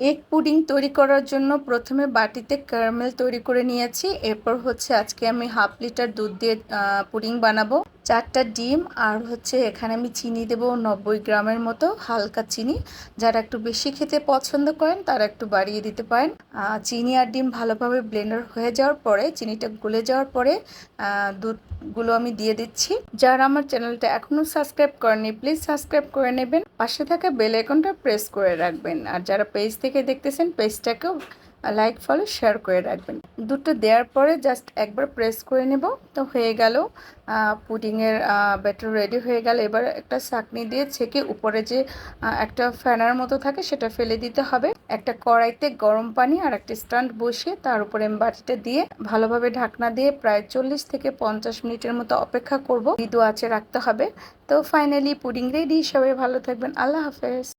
Egg pudding তৈরি করার জন্য প্রথমে বাটিতে ক্যারামেল তৈরি করে নিয়েছি। এরপর হচ্ছে আজকে আমি হাফ লিটার দুধ দিয়ে পুডিং বানাবো। চারটা ডিম আর হচ্ছে এখানে আমি চিনি দেব নব্বই গ্রামের মতো, হালকা চিনি। যারা একটু বেশি খেতে পছন্দ করেন, তারা একটু বাড়িয়ে দিতে পারেন। চিনি আর ডিম ভালোভাবে ব্লেন্ডার হয়ে যাওয়ার পরে, চিনিটা গলে যাওয়ার পরে দুধগুলো আমি দিয়ে দিচ্ছি। যারা আমার চ্যানেলটা এখনও সাবস্ক্রাইব করেনি প্লিজ সাবস্ক্রাইব করে নেবেন। পাশে থাকা বেল আইকনটা প্রেস করে রাখবেন। আর যারা পেজ থেকে দেখতেছেন, পেজটাকেও লাইক ফলো শেয়ার করে রাখবেন। দুটো দেওয়ার পরে জাস্ট একবার প্রেস করে নেব। তো হয়ে গেল পুডিংয়ের ব্যাটার রেডি হয়ে গেল। এবার একটা চাকনি দিয়ে ছেঁকে উপরে যে একটা ফ্যানার মতো থাকে সেটা ফেলে দিতে হবে। একটা কড়াইতে গরম পানি আর একটা স্ট্যান্ড বসিয়ে তার উপরে আমি বাটিটা দিয়ে ভালোভাবে ঢাকনা দিয়ে প্রায় চল্লিশ থেকে পঞ্চাশ মিনিটের মতো অপেক্ষা করব। মৃদু আছে রাখতে হবে। তো ফাইনালি পুডিং রেডি সবাই ভালো থাকবেন। আল্লাহ হাফেজ।